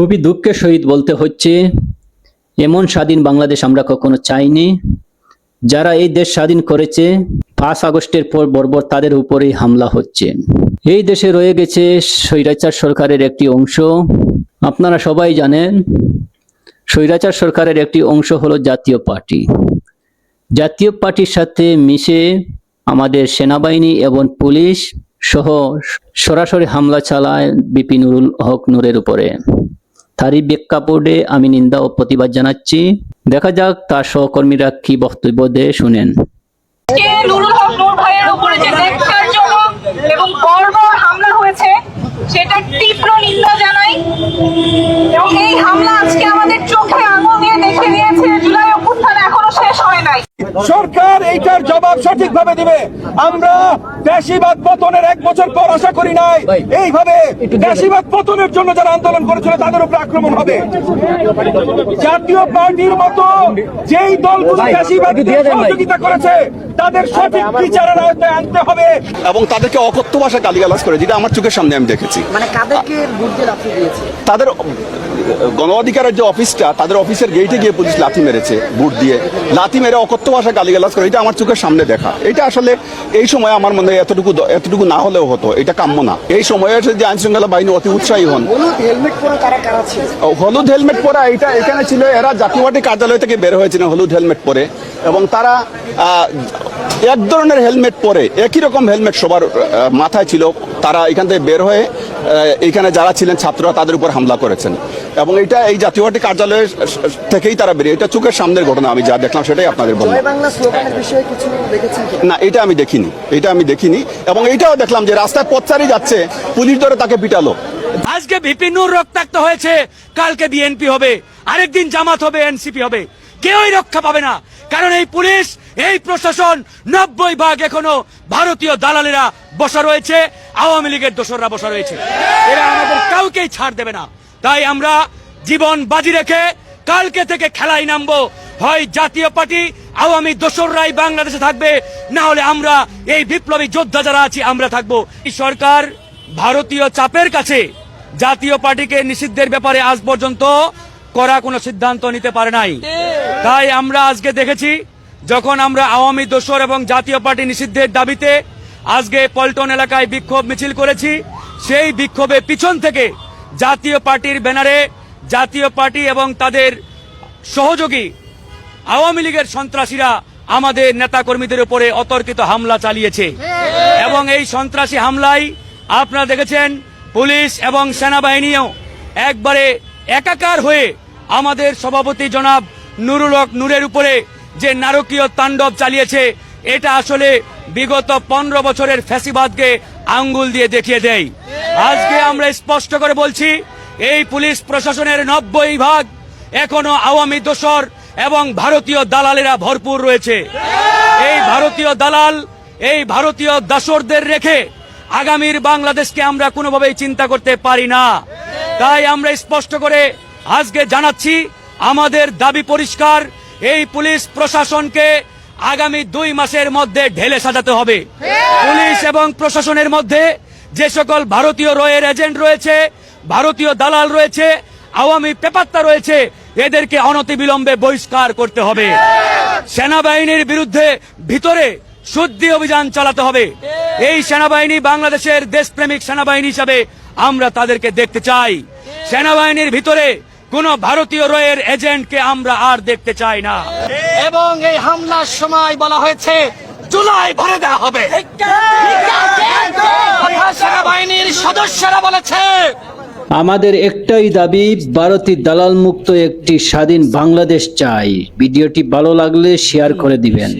খুবই দুঃখের সহিত বলতে হচ্ছে, এমন স্বাধীন বাংলাদেশ আমরা কখনো চাইনি। যারা এই দেশ স্বাধীন করেছে, পাঁচ আগস্টের পর বর্বর তাদের উপরেই হামলা হচ্ছে। এই দেশে রয়ে গেছে স্বৈরাচার সরকারের একটি অংশ। আপনারা সবাই জানেন, স্বৈরাচার সরকারের একটি অংশ হলো জাতীয় পার্টি। জাতীয় পার্টির সাথে মিশে আমাদের সেনাবাহিনী এবং পুলিশ সহ সরাসরি হামলা চালায় বিপি নুরুল হক নূরের উপরে। তারই প্রেক্ষাপটে আমি নিন্দা ও প্রতিবাদ জানাচ্ছি। দেখা যাক তার সহকর্মীরা কি বক্তব্য দেয় শুনেন। আজকে নুরুল হক নূর ভাইয়ের উপরে যে ন্যাক্কারজনক এবং বর্বর হামলা হয়েছে সেটা তীব্র নিন্দা জানাই। এবং এই হামলা আজকে আমাদের চোখে আঙুল দিয়ে দেখে দিয়েছে জুলাই অভ্যুত্থান এখনও শেষ হয় নাই। সরকার এইটার জবাব সঠিকভাবে দিবে। আমরা দেশিবাদ পতনের এক বছর পর আশা করি নাই। এইভাবে দেশিবাদ পতনের জন্য যারা আন্দোলন করেছিল তাদের উপর আক্রমণ হবে। জাতীয় পার্টির মতো যেই দলগুলো দেশিবাদ সহযোগিতা করেছে তাদের সঠিক বিচারের আওতায় আনতে হবে। এবং তাদেরকে অকথ্য ভাষা গালিগালাজ করে যেটা আমার চোখের সামনে আমি দেখেছি। মানে কাদেরকে দিয়ে লাফিয়ে দিয়েছে? তাদের গণ অধিকারের যে অফিসটা তাদের অফিসের গেটে গিয়ে পুলিশ লাথি মেরেছে বুট দিয়ে। লাথি মেরে অকথ্য ভাষা গালিগালাজ করে এটা আমার চোখের সামনে দেখা। এটা আসলে এই সময় আমার মনে হয় এতটুকু এতটুকু না হলেও হতো এটা কাম্য না। এই সময়ে এসে যে আইন শৃঙ্খলা বাহিনী অতি উৎসাহী হন। হলুদ হেলমেট পরে তারা কারা ছিল? ও, হলুদ হেলমেট পরা এটা এখানে ছিল এরা জাতীয় পার্টি কার্যালয় থেকে বের হয়েছিল হলুদ হেলমেট পরে। এবং তারা এক ধরনের হেলমেট পরে একই রকম হেলমেট সবার মাথায় ছিল তারা এখান থেকে বের হয়ে এখানে যারা ছিলেন ছাত্ররা তাদের উপর হামলা করেছেন। এবং এটা এই জাতীয় পার্টি কার্যালয়ের থেকেই তারা বেরিয়ে এটা চোখের সামনের ঘটনা আমি যা দেখলাম সেটাই আপনাদের বললাম জয় বাংলা স্লোগানের বিষয়ে কিছু দেখেছেন কি? না এটা আমি দেখিনি এটা আমি দেখিনি এবং এটাও দেখলাম যে রাস্তায় পথচারী যাচ্ছে পুলিশ ধরে তাকে পিটালো। আজকে ভিপিনুর রক্তাক্ত হয়েছে কালকে বিএনপি হবে আরেকদিন জামাত হবে এনসিপি হবে। কেউই রক্ষা পাবে না। কারণ এই পুলিশ, এই প্রশাসন নব্বই ভাগ এখনও ভারতীয় দালালেরা বসা রয়েছে, আওয়ামী লীগের দোসররা বসা রয়েছে। এরা আমাদের কাউকেই ছাড় দেবে না। তাই আমরা জীবন বাজি রেখে কালকে থেকে খেলায় নামবো। হয় জাতীয় পার্টি, আওয়ামী দোসররাই বাংলাদেশে থাকবে, না হলে আমরা এই বিপ্লবী যোদ্ধা যারা আছি, আমরা থাকব। এই সরকার ভারতীয় চাপের কাছে জাতীয় পার্টিকে নিষিদ্ধের ব্যাপারে আজ পর্যন্ত করা কোনো সিদ্ধান্ত নিতে পারে নাই। তাই আমরা আজকে দেখেছি, যখন আমরা আওয়ামী দোসর এবং জাতীয় পার্টি নিষিদ্ধের দাবিতে আজকে পল্টন এলাকায় বিক্ষোভ মিছিল করেছি, সেই বিক্ষোভে পিছন থেকে জাতীয় পার্টির ব্যানারে জাতীয় পার্টি এবং তাদের সহযোগী আওয়ামী লীগের সন্ত্রাসীরা আমাদের নেতাকর্মীদের উপরে অতর্কিত হামলা চালিয়েছে। এবং এই সন্ত্রাসী হামলায় আপনারা দেখেছেন, পুলিশ এবং সেনাবাহিনীও একবারে একাকার হয়ে আমাদের সভাপতি জনাব নুরুল হক নূরের উপরে যে নারকীয় তাণ্ডব চালিয়েছে, এটা আসলে বিগত পনেরো বছরের ফ্যাসিবাদকে আঙ্গুল দিয়ে দেখিয়ে দেয়। আজকে আমরা স্পষ্ট করে বলছি, এই পুলিশ প্রশাসনের নব্বই ভাগ এখনও আওয়ামী দোসর এবং ভারতীয় দালালেরা ভরপুর রয়েছে। এই ভারতীয় দালাল, এই ভারতীয় দাসরদের রেখে আগামীর বাংলাদেশকে আমরা কোনোভাবেই চিন্তা করতে পারি না। তাই আমরা স্পষ্ট করে আজকে জানাচ্ছি আমাদের দাবি পরিষ্কার এই পুলিশ প্রশাসনকে আগামী দুই মাসের মধ্যে ঢেলে সাজাতে হবে। পুলিশ এবং প্রশাসনের মধ্যে যে সকল ভারতীয় রয়ের এজেন্ট রয়েছে ভারতীয় দালাল রয়েছে আওয়ামী পেপাত্তা রয়েছে এদেরকে অনতিবিলম্বে বহিষ্কার করতে হবে। সেনাবাহিনীর বিরুদ্ধে ভিতরে শুদ্ধি অভিযান চালাতে হবে। এই সেনাবাহিনী বাংলাদেশের দেশপ্রেমিক সেনাবাহিনী হিসাবে আমরা তাদেরকে দেখতে চাই। সেনাবাহিনীর ভিতরে কোন ভারতীয় রয়ের এজেন্টকে আমরা আর দেখতে চাই না। এবং এই হামলার সময় বলা হয়েছে জুলাই ভরে দেওয়া হবে। সেনাবাহিনীর সদস্যরা বলেছে আমাদের একটাই দাবি ভারতী দালাল মুক্ত একটি স্বাধীন বাংলাদেশ চাই। ভিডিওটি ভালো লাগলে শেয়ার করে দিবেন।